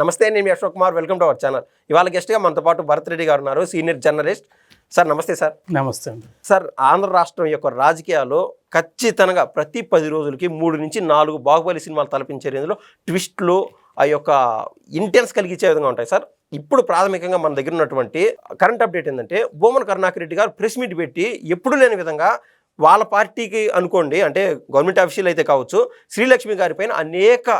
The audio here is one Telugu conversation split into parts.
నమస్తే నేను Ashok Kumar. Welcome to our channel. ఇవాళ గెస్ట్గా మనతో పాటు భరత్ రెడ్డి గారు ఉన్నారు సీనియర్ జర్నలిస్ట్. సార్ నమస్తే సార్. నమస్తే అండి. సార్ ఆంధ్ర రాష్ట్రం యొక్క రాజకీయాల్లో ఖచ్చితంగా ప్రతి పది రోజులకి మూడు నుంచి నాలుగు బాహుబలి సినిమాలు తలపించే రేంజ్లో ట్విస్ట్లు ఆ యొక్క ఇంటెన్స్ కలిగించే విధంగా ఉంటాయి సార్. ఇప్పుడు ప్రాథమికంగా మన దగ్గర ఉన్నటువంటి కరెంట్ అప్డేట్ ఏంటంటే బొమ్మన కరుణాకర్ రెడ్డి గారు ప్రెస్ మీట్ పెట్టి ఎప్పుడు లేని విధంగా వాళ్ళ పార్టీకి అనుకోండి అంటే గవర్నమెంట్ ఆఫీషియల్ అయితే కావచ్చు శ్రీలక్ష్మి గారి పైన అనేక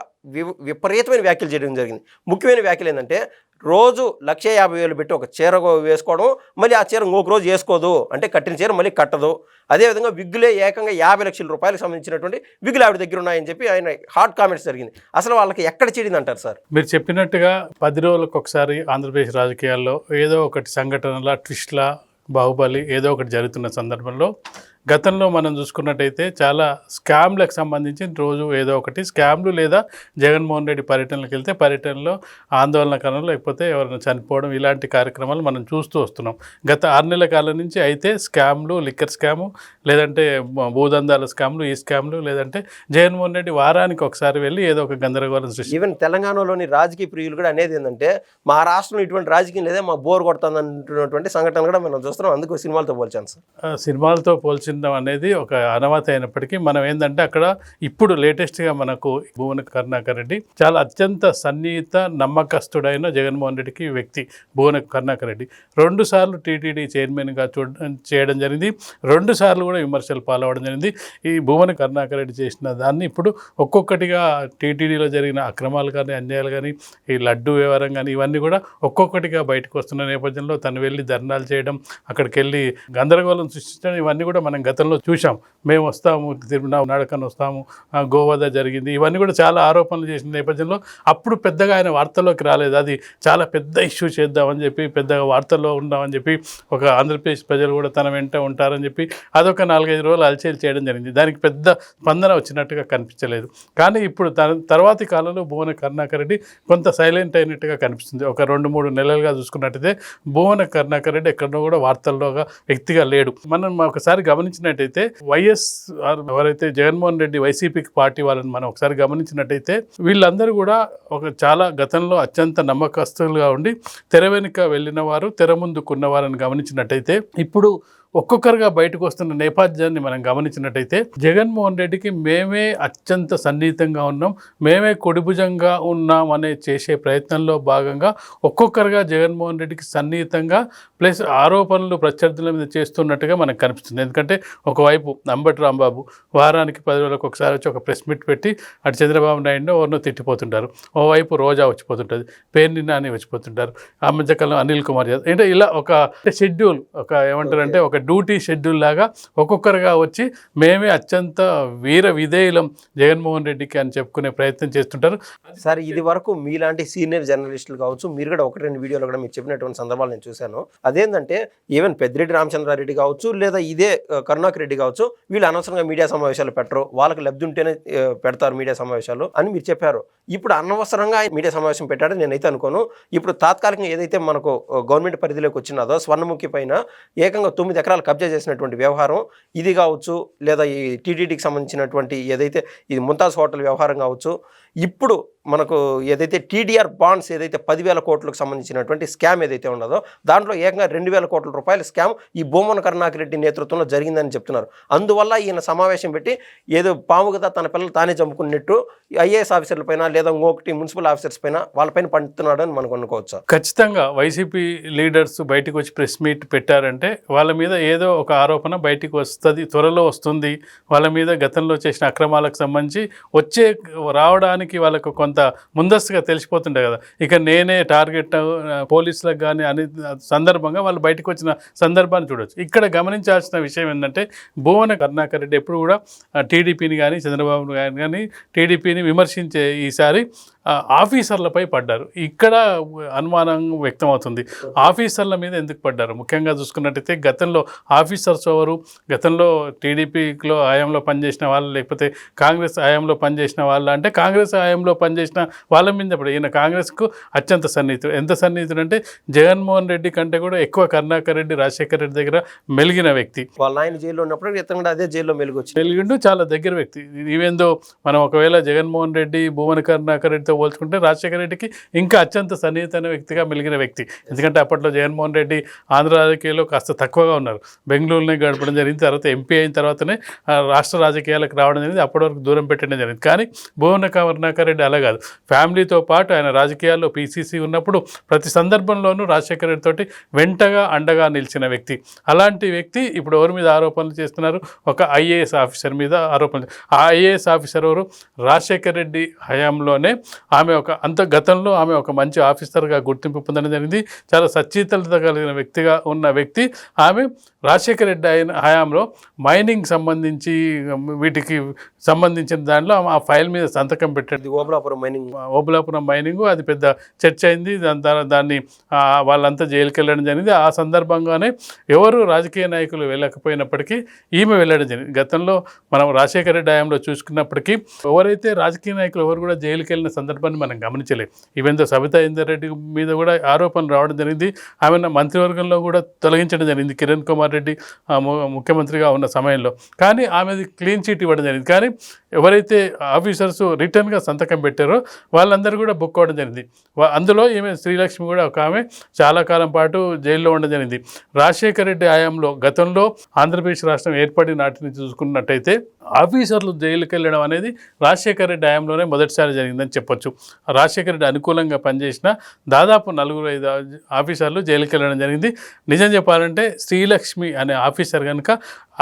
విపరీతమైన వ్యాఖ్యలు చేయడం జరిగింది. ముఖ్యమైన వ్యాఖ్యలు ఏంటంటే రోజు లక్ష యాభై వేలు పెట్టి ఒక చీర వేసుకోవడం మళ్ళీ ఆ చీర ఇంకొక రోజు వేసుకోదు. అంటే కట్టిన చీర మళ్ళీ కట్టదు. అదేవిధంగా విగ్గులే ఏకంగా యాభై లక్షల రూపాయలకు సంబంధించినటువంటి విగ్గులు ఆవిడ దగ్గర ఉన్నాయని చెప్పి ఆయన హాట్ కామెంట్స్ జరిగింది. అసలు వాళ్ళకి ఎక్కడ చెడింది అంటారు సార్? మీరు చెప్పినట్టుగా పది రోజులకు ఒకసారి ఆంధ్రప్రదేశ్ రాజకీయాల్లో ఏదో ఒకటి సంఘటనల ట్విస్ట్ల బాహుబలి ఏదో ఒకటి జరుగుతున్న సందర్భంలో గతంలో మనం చూసుకున్నట్టయితే చాలా స్కామ్లకు సంబంధించి రోజు ఏదో ఒకటి స్కామ్లు లేదా జగన్మోహన్ రెడ్డి పర్యటనలకు వెళ్తే పర్యటనలో ఆందోళనకరణలు లేకపోతే ఎవరైనా చనిపోవడం ఇలాంటి కార్యక్రమాలు మనం చూస్తూ వస్తున్నాం. గత ఆరు నెలల కాలం నుంచి అయితే స్కామ్లు లిక్కర్ స్కాము లేదంటే భూదందాల స్కామ్లు ఈ స్కామ్లు లేదంటే జగన్మోహన్ రెడ్డి వారానికి ఒకసారి వెళ్ళి ఏదో ఒక గందరగోళం సృష్టి ఈవెన్ తెలంగాణలోని రాజకీయ ప్రియులు కూడా అనేది ఏంటంటే మా రాష్ట్రంలో ఇటువంటి రాజకీయం లేదే మా బోర్ కొడుతుంది అంటున్నటువంటి సంఘటనలు కూడా మనం చూస్తున్నాం. అందుకు సినిమాలతో పోల్చాను సార్. సినిమాలతో పోల్చడం అనేది ఒక అనవత అయినప్పటికీ మనం ఏంటంటే అక్కడ ఇప్పుడు లేటెస్ట్గా మనకు భువన కరుణాకర్ రెడ్డి చాలా అత్యంత సన్నిహిత నమ్మకస్తుడైన జగన్మోహన్ రెడ్డికి వ్యక్తి భువన కరుణాకర్ రెడ్డి. రెండు సార్లు టీటీడీ చైర్మన్గా చూడడం చేయడం జరిగింది. రెండు సార్లు కూడా విమర్శలు పాల్గొనడం జరిగింది. ఈ భువన కరుణాకర్ రెడ్డి చేసిన దాన్ని ఇప్పుడు ఒక్కొక్కటిగా టీటీడీలో జరిగిన అక్రమాలు కానీ అన్యాయాలు కానీ ఈ లడ్డు వ్యవహారం కానీ ఇవన్నీ కూడా ఒక్కొక్కటిగా బయటకు వస్తున్న నేపథ్యంలో తను వెళ్ళి ధర్నాలు చేయడం అక్కడికి వెళ్ళి గందరగోళం సృష్టించడం ఇవన్నీ కూడా మనం గతంలో చూసాం మేము వస్తాము తిరుమల నడకన వస్తాము గోవాద జరిగింది. ఇవన్నీ కూడా చాలా ఆరోపణలు చేసిన నేపథ్యంలో అప్పుడు పెద్దగా ఆయన వార్తల్లోకి రాలేదు. అది చాలా పెద్ద ఇష్యూ చేద్దామని చెప్పి పెద్దగా వార్తల్లో ఉందామని చెప్పి ఒక ఆంధ్రప్రదేశ్ ప్రజలు కూడా తన వెంట ఉంటారని చెప్పి అదొక నాలుగైదు రోజులు అలచేలు చేయడం జరిగింది. దానికి పెద్ద స్పందన వచ్చినట్టుగా కనిపించలేదు. కానీ ఇప్పుడు తన తర్వాతి కాలంలో భువన కరుణాకర్ రెడ్డి కొంత సైలెంట్ అయినట్టుగా కనిపిస్తుంది. ఒక రెండు మూడు నెలలుగా చూసుకున్నట్టయితే భువన కరుణాకర్ రెడ్డి ఎక్కడో కూడా వార్తల్లోగా వ్యక్తిగా లేడు. మనం ఒకసారి గమనించినట్టయితే వైఎస్ ఎవరైతే జగన్మోహన్ రెడ్డి వైసీపీకి పార్టీ వాళ్ళని మనం ఒకసారి గమనించినట్టయితే వీళ్ళందరూ కూడా ఒక చాలా గతంలో అత్యంత నమ్మకస్తులుగా ఉండి తెర వెనుక వెళ్ళిన వారు తెర ముందుకున్నవారని గమనించినట్టయితే ఇప్పుడు ఒక్కొక్కరుగా బయటకు వస్తున్న నేపథ్యాన్ని మనం గమనించినట్టయితే జగన్మోహన్ రెడ్డికి మేమే అత్యంత సన్నిహితంగా ఉన్నాం మేమే కొడిభుజంగా ఉన్నాం అనే చేసే ప్రయత్నంలో భాగంగా ఒక్కొక్కరుగా జగన్మోహన్ రెడ్డికి సన్నిహితంగా ప్లస్ ఆరోపణలు ప్రత్యర్థుల మీద చేస్తున్నట్టుగా మనకు కనిపిస్తుంది. ఎందుకంటే ఒకవైపు అంబటి రాంబాబు వారానికి పది రోజులకు ఒకసారి వచ్చి ఒక ప్రెస్ మీట్ పెట్టి అటు చంద్రబాబు నాయుడు ఎవరినో తిట్టిపోతుంటారు. ఓవైపు రోజా వచ్చిపోతుంటుంది పేర్ని నాని వచ్చిపోతుంటారు. ఆ మధ్యకాలం అనిల్ కుమార్ యాదవ్. అంటే ఇలా ఒక షెడ్యూల్ ఒక ఏమంటారంటే ఒక డ్యూటీ షెడ్యూల్ లాగా ఒక్కొక్కరుగా వచ్చి మేమే అత్యంత వీర విధేయులం జగన్మోహన్ రెడ్డికి అని చెప్పుకునే ప్రయత్నం చేస్తుంటారు. సార్ ఇది వరకు మీలాంటి సీనియర్ జర్నలిస్టులు కావచ్చు మీరు కూడా ఒకటి రెండు వీడియోలు కూడా మీరు చెప్పినటువంటి సందర్భాలు నేను చూశాను. అదేంటంటే ఈవెన్ పెద్దిరెడ్డి రామచంద్రారెడ్డి కావచ్చు లేదా ఇదే కరుణాకర్ రెడ్డి కావచ్చు వీళ్ళు అనవసరంగా మీడియా సమావేశాలు పెట్టరు. వాళ్ళకి లబ్ధి ఉంటేనే పెడతారు మీడియా సమావేశాలు అని మీరు చెప్పారు. ఇప్పుడు అనవసరంగా మీడియా సమావేశం పెట్టాడని నేనైతే అనుకోను. ఇప్పుడు తాత్కాలికంగా ఏదైతే మనకు గవర్నమెంట్ పరిధిలోకి వచ్చినదో స్వర్ణముఖి పైన ఏకంగా తొమ్మిది కబ్జా చేసినటువంటి వ్యవహారం ఇది కావచ్చు లేదా ఈ టీటీడీకి సంబంధించినటువంటి ఏదైతే ఇది ముంతాజ్ హోటల్ వ్యవహారం కావచ్చు ఇప్పుడు మనకు ఏదైతే టీడీఆర్ బాండ్స్ ఏదైతే పదివేల కోట్లకు సంబంధించినటువంటి స్కామ్ ఏదైతే ఉన్నదో దాంట్లో ఏకంగా రెండు వేల కోట్ల రూపాయల స్కామ్ ఈ భూమన కరుణాకరెడ్డి నేతృత్వంలో జరిగిందని చెప్తున్నారు. అందువల్ల ఈయన సమావేశం పెట్టి ఏదో పాము కదా తన పిల్లలు తానే చంపుకున్నట్టు ఐఏఎస్ ఆఫీసర్ల పైన లేదా ఇంకొకటి మున్సిపల్ ఆఫీసర్స్ పైన వాళ్ళపైన పండుతున్నాడు అని మనకు అనుకోవచ్చు ఖచ్చితంగా వైసీపీ లీడర్స్ బయటకు వచ్చి ప్రెస్ మీట్ పెట్టారంటే వాళ్ళ మీద ఏదో ఒక ఆరోపణ బయటికి వస్తుంది త్వరలో వస్తుంది. వాళ్ళ మీద గతంలో చేసిన అక్రమాలకు సంబంధించి వచ్చే రావడానికి వాళ్ళకు కొంత ముందస్తుగా తెలిసిపోతుండే కదా. ఇక నేనే టార్గెట్ పోలీసులకు కానీ అని సందర్భంగా వాళ్ళు బయటకు వచ్చిన సందర్భాన్ని చూడొచ్చు. ఇక్కడ గమనించాల్సిన విషయం ఏంటంటే భువన కరుణాకర్ రెడ్డి ఎప్పుడు కూడా టీడీపీని కానీ చంద్రబాబు గారిని కానీ టీడీపీని విమర్శించే ఈసారి ఆఫీసర్లపై పడ్డారు. ఇక్కడ అనుమానం వ్యక్తమవుతుంది. ఆఫీసర్ల మీద ఎందుకు పడ్డారు? ముఖ్యంగా చూసుకున్నట్టయితే గతంలో ఆఫీసర్స్ ఎవరు? గతంలో టీడీపీలో హయాంలో పనిచేసిన వాళ్ళు లేకపోతే కాంగ్రెస్ హయాంలో పనిచేసిన వాళ్ళు అంటే కాంగ్రెస్ హయాంలో పనిచేసిన చేసిన వాళ్ళ మీద ఇప్పుడు ఈయన కాంగ్రెస్కు అత్యంత సన్నిహితుడు. ఎంత సన్నిహితుడు అంటే జగన్మోహన్ రెడ్డి కంటే కూడా ఎక్కువ కరుణాకర్ రెడ్డి రాజశేఖర రెడ్డి దగ్గర మెలిగిన వ్యక్తి. వాళ్ళ ఆయన జైల్లో ఉన్నప్పుడు ఇతను కూడా అదే జైల్లో మెలుగొచ్చి వెలిగిండు చాలా దగ్గర వ్యక్తి. ఈవెందో మనం ఒకవేళ జగన్మోహన్ రెడ్డి భువన కరుణాకర్ రెడ్డితో పోల్చుకుంటే రాజశేఖర రెడ్డికి ఇంకా అత్యంత సన్నిహితమైన వ్యక్తిగా మెలిగిన వ్యక్తి. ఎందుకంటే అప్పట్లో జగన్మోహన్ రెడ్డి ఆంధ్ర రాజకీయాల్లో కాస్త తక్కువగా ఉన్నారు. బెంగళూరులోనే గడపడం జరిగింది తర్వాత ఎంపీ అయిన తర్వాతనే రాష్ట్ర రాజకీయాలకు రావడం జరిగింది. అప్పటి వరకు దూరం పెట్టడం జరిగింది. కానీ భువన కరుణాకర్ రెడ్డి అలా కాదు. ఫ్యామిలీతో పాటు ఆయన రాజకీయాల్లో పీసీసీ ఉన్నప్పుడు ప్రతి సందర్భంలోనూ రాజశేఖర రెడ్డి తోటి వెంటగా అండగా నిలిచిన వ్యక్తి. అలాంటి వ్యక్తి ఇప్పుడు ఎవరి మీద ఆరోపణలు చేస్తున్నారు? ఒక ఐఏఎస్ ఆఫీసర్ మీద ఆరోపణలు. ఆ ఐఏఎస్ ఆఫీసర్ ఎవరు? రాజశేఖర రెడ్డి హయాంలోనే ఆమె ఒక అంత గతంలో ఆమె ఒక మంచి ఆఫీసర్గా గుర్తింపు పొందడం జరిగింది. చాలా సచ్ఛీతలత కలిగిన వ్యక్తిగా ఉన్న వ్యక్తి. ఆమె రాజశేఖర రెడ్డి అయిన హయాంలో మైనింగ్ సంబంధించి వీటికి సంబంధించిన దానిలో ఆ ఫైల్ మీద సంతకం పెట్టాడు. ఇది మైనింగ్ ఓబులాపురం మైనింగ్ అది పెద్ద చర్చ అయింది. దాని దాన్ని వాళ్ళంతా జైలుకి వెళ్ళడం జరిగింది. ఆ సందర్భంగానే ఎవరు రాజకీయ నాయకులు వెళ్ళకపోయినప్పటికీ ఈమె వెళ్ళడం జరిగింది. గతంలో మనం రాజశేఖర రెడ్డి హయాంలో చూసుకున్నప్పటికీ ఎవరైతే రాజకీయ నాయకులు ఎవరు కూడా జైలుకి వెళ్ళిన సందర్భాన్ని మనం గమనించలేదు ఈవెంతో సబితా ఇందర్ రెడ్డి మీద కూడా ఆరోపణలు రావడం జరిగింది. ఆమెను మంత్రివర్గంలో కూడా తొలగించడం జరిగింది కిరణ్ కుమార్ రెడ్డి ముఖ్యమంత్రిగా ఉన్న సమయంలో. కానీ ఆమెది క్లీన్ చీట్ ఇవ్వడం జరిగింది. కానీ ఎవరైతే ఆఫీసర్స్ రిటర్న్గా సంతకం పెట్టారో వాళ్ళందరూ కూడా బుక్ అవ్వడం జరిగింది. అందులో ఈమె శ్రీలక్ష్మి కూడా ఒక ఆమె చాలా కాలం పాటు జైల్లో ఉండడం జరిగింది. రాజశేఖర రెడ్డి హయాంలో గతంలో ఆంధ్రప్రదేశ్ రాష్ట్రం ఏర్పడిన నాటి నుంచి చూసుకున్నట్టయితే ఆఫీసర్లు జైలుకి వెళ్ళడం అనేది రాజశేఖర రెడ్డి హయాంలోనే మొదటిసారి జరిగిందని చెప్పొచ్చు. రాజశేఖర రెడ్డి అనుకూలంగా పనిచేసిన దాదాపు నలుగురు ఐదు ఆఫీసర్లు జైలుకి వెళ్ళడం జరిగింది. నిజం చెప్పాలంటే శ్రీలక్ష్మి అనే ఆఫీసర్ కనుక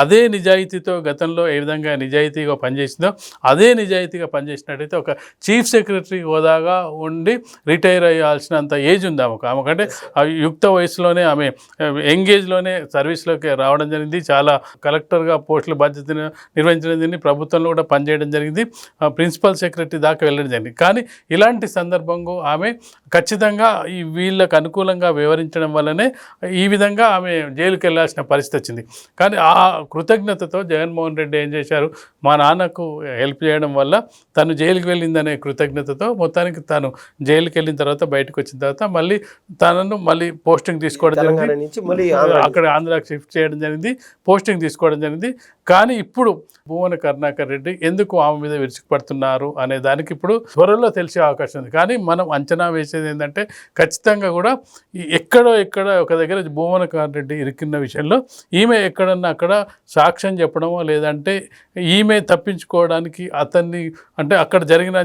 అదే నిజాయితీతో గతంలో ఏ విధంగా నిజాయితీగా పనిచేసిందో అదే నిజాయితీగా పనిచేసినట్టయితే ఒక చీఫ్ సెక్రటరీ హోదాగా ఉండి రిటైర్ అయ్యాల్సినంత ఏజ్ ఉంది ఆమెకు? ఆమెకంటే యుక్త వయసులోనే ఆమె ఎంగేజ్లోనే సర్వీస్లోకి రావడం జరిగింది. చాలా కలెక్టర్గా పోస్టుల బాధ్యతను నిర్వహించడం జరిగింది ప్రభుత్వంలో కూడా పనిచేయడం జరిగింది. ప్రిన్సిపల్ సెక్రటరీ దాకా వెళ్ళడం జరిగింది. కానీ ఇలాంటి సందర్భంలో ఆమె ఖచ్చితంగా ఈ వీళ్ళకు అనుకూలంగా వివరించడం వల్లనే ఈ విధంగా ఆమె జైలుకి వెళ్ళాల్సిన పరిస్థితి వచ్చింది. కానీ ఆ కృతజ్ఞతతో జగన్మోహన్ రెడ్డి ఏం చేశారు? మా నాన్నకు హెల్ప్ చేయడం వల్ల తను జైలుకి వెళ్ళిందనే కృతజ్ఞతతో మొత్తానికి తను జైలుకి వెళ్ళిన తర్వాత బయటకు వచ్చిన తర్వాత మళ్ళీ తనను మళ్ళీ పోస్టింగ్ తీసుకోవడం జరిగింది. అక్కడ ఆంధ్రాకి షిఫ్ట్ చేయడం జరిగింది పోస్టింగ్ తీసుకోవడం జరిగింది. కానీ ఇప్పుడు భువన కరుణాకర్ రెడ్డి ఎందుకు ఆమె మీద విరుచుకుపడుతున్నారు అనే దానికి ఇప్పుడు త్వరలో తెలిసే అవకాశం ఉంది. కానీ మనం అంచనా వేసేది ఏంటంటే ఖచ్చితంగా కూడా ఎక్కడో ఎక్కడ ఒక దగ్గర భువన కరుణ్ రెడ్డి ఇరికిన్న విషయంలో ఈమె ఎక్కడన్నా అక్కడ సాక్ష్యం చెప్పడమో లేదంటే ఈమె తప్పించుకోవడానికి అతన్ని అంటే అక్కడ జరిగిన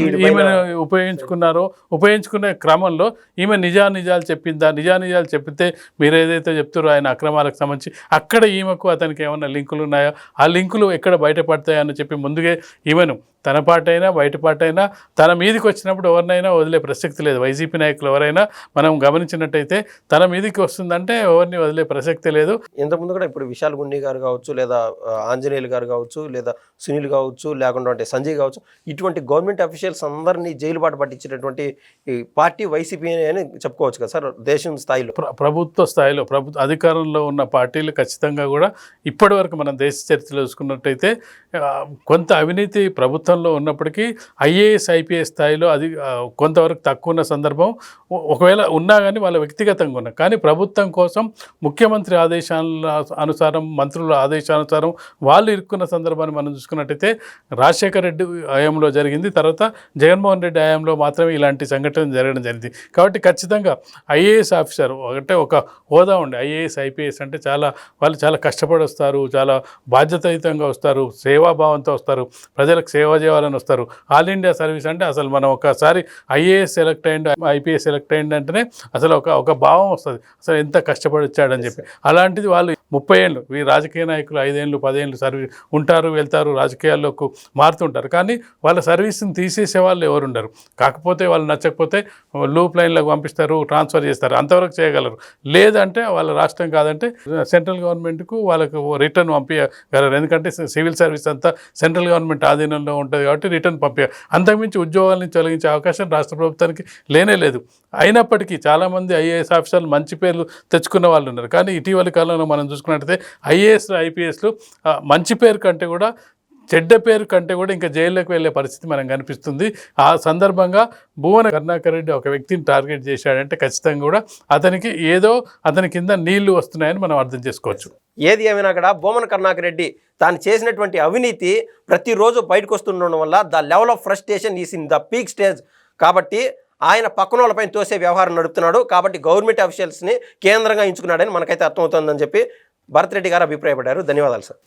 ఈవిడ ఈమెను ఉపయోగించుకున్నారో ఉపయోగించుకునే క్రమంలో ఈమె నిజా నిజాలు చెప్పిందా? నిజా నిజాలు చెప్తే మీరు ఏదైతే చెప్తారో ఆయన అక్రమాలకు సంబంధించి అక్కడ ఈమెకు అతనికి ఏమైనా లింకులు ఉన్నాయో? ఆ లింకులు ఎక్కడ బయటపడతాయని చెప్పి ముందుగా ఈవెన్ తన పాటైనా బయట పాటైనా తన మీదకి వచ్చినప్పుడు ఎవరినైనా వదిలే ప్రసక్తి లేదు. వైసీపీ నాయకులు ఎవరైనా మనం గమనించినట్టయితే తన మీదకి వస్తుందంటే ఎవరిని వదిలే ప్రసక్తి లేదు. ఇంతకుముందు కూడా ఇప్పుడు విశాల్ గుండి గారు కావచ్చు లేదా ఆంజనేయులు గారు కావచ్చు లేదా సునీల్ కావచ్చు లేకుండా అంటే సంజయ్ కావచ్చు ఇటువంటి గవర్నమెంట్ అఫీషియల్స్ అందరినీ జైలు బాట పట్టించినటువంటి ఈ పార్టీ వైసీపీ అని చెప్పుకోవచ్చు కదా సార్ దేశం స్థాయిలో. ప్ర- ప్రభుత్వ స్థాయిలో ప్రభుత్వ అధికారంలో ఉన్న పార్టీలు ఖచ్చితంగా కూడా ఇప్పటివరకు మనం దేశ చరిత్రలో చూసుకున్నట్టయితే కొంత అవినీతి ప్రభుత్వంలో ఉన్నప్పటికీ ఐఏఎస్ ఐపీఎస్ స్థాయిలో అది కొంతవరకు తక్కువ ఉన్న సందర్భం ఒకవేళ ఉన్నా కానీ వాళ్ళ వ్యక్తిగతంగా ఉన్నా. కానీ ప్రభుత్వం కోసం ముఖ్యమంత్రి ఆదేశాల అనుసారం మంత్రుల ఆదేశానుసారం వాళ్ళు ఇరుక్కున్న సందర్భాన్ని మనం చూసుకున్నట్టయితే రాజశేఖర రెడ్డి హయాంలో జరిగింది. తర్వాత జగన్మోహన్ రెడ్డి హయాంలో మాత్రమే ఇలాంటి సంఘటన జరగడం జరిగింది. కాబట్టి ఖచ్చితంగా ఐఏఎస్ ఆఫీసర్ అంటే ఒక హోదా ఉండే. ఐఏఎస్ ఐపీఎస్ అంటే చాలా వాళ్ళు చాలా కష్టపడి వస్తారు చాలా బాధ్యతాయుతంగా వస్తారు. సేవాభావంతో వస్తారు. ప్రజలకు సేవ చేయాలని వస్తారు. ఆల్ ఇండియా సర్వీస్ అంటే అసలు మనం ఒకసారి ఐఏఎస్ సెలెక్ట్ అయ్యింది ఐపీఎస్ సెలెక్ట్ అయ్యింది అంటేనే అసలు ఒక ఒక భావం వస్తుంది. అసలు ఎంత కష్టపడి వచ్చాడని చెప్పి అలాంటిది వాళ్ళు ముప్పై ఏళ్ళు ఈ రాజకీయ నాయకులు ఐదేళ్ళు పదేళ్ళు సర్వీస్ ఉంటారు వెళ్తారు రాజకీయాల్లోకి మారుతుంటారు. కానీ వాళ్ళ సర్వీస్ని తీసేసే వాళ్ళు ఎవరు ఉండరు కాకపోతే వాళ్ళు నచ్చకపోతే లూప్ లైన్లకు పంపిస్తారు ట్రాన్స్ఫర్ చేస్తారు అంతవరకు చేయగలరు. లేదంటే వాళ్ళ రాష్ట్రం కాదంటే సెంట్రల్ గవర్నమెంట్కు వాళ్ళకు రిటర్న్ పంపించగలరు ఎందుకంటే సివిల్ సర్వీస్ అంతా సెంట్రల్ గవర్నమెంట్ ఆధీనంలో ఉంటుంది. కాబట్టి రిటర్న్ పంపే. అంతకుమించి ఉద్యోగాలను తొలగించే అవకాశం రాష్ట్ర ప్రభుత్వానికి లేనే లేదు. అయినప్పటికీ చాలామంది ఐఏఎస్ ఆఫీసర్లు మంచి పేర్లు తెచ్చుకున్న వాళ్ళు ఉన్నారు. కానీ ఇటీవలి కాలంలో మనం చూసుకున్నట్టయితే ఐఏఎస్ ఐపీఎస్లు మంచి పేరు కంటే కూడా చెడ్డ పేరు కంటే కూడా ఇంకా జైల్లోకి వెళ్ళే పరిస్థితి మనకు కనిపిస్తుంది. ఆ సందర్భంగా భువన కరుణాకర్ రెడ్డి ఒక వ్యక్తిని టార్గెట్ చేశాడంటే ఖచ్చితంగా కూడా అతనికి ఏదో అతని కింద నీళ్ళు వస్తున్నాయని మనం అర్థం చేసుకోవచ్చు. ఏది ఏమైనా కూడా బొమ్మన కర్ణాకర్ రెడ్డి తాను చేసినటువంటి అవినీతి ప్రతిరోజు బయటకు వస్తుండడం వల్ల the level of frustration is in the peak stage. కాబట్టి ఆయన పక్కన వాళ్ళపైన తోసే వ్యవహారం నడుపుతున్నాడు. కాబట్టి గవర్నమెంట్ అఫీషియల్స్ని కేంద్రంగా ఎంచుకున్నాడని మనకైతే అర్థమవుతుందని చెప్పి భరత్ రెడ్డి గారు అభిప్రాయపడ్డారు. ధన్యవాదాలు సార్.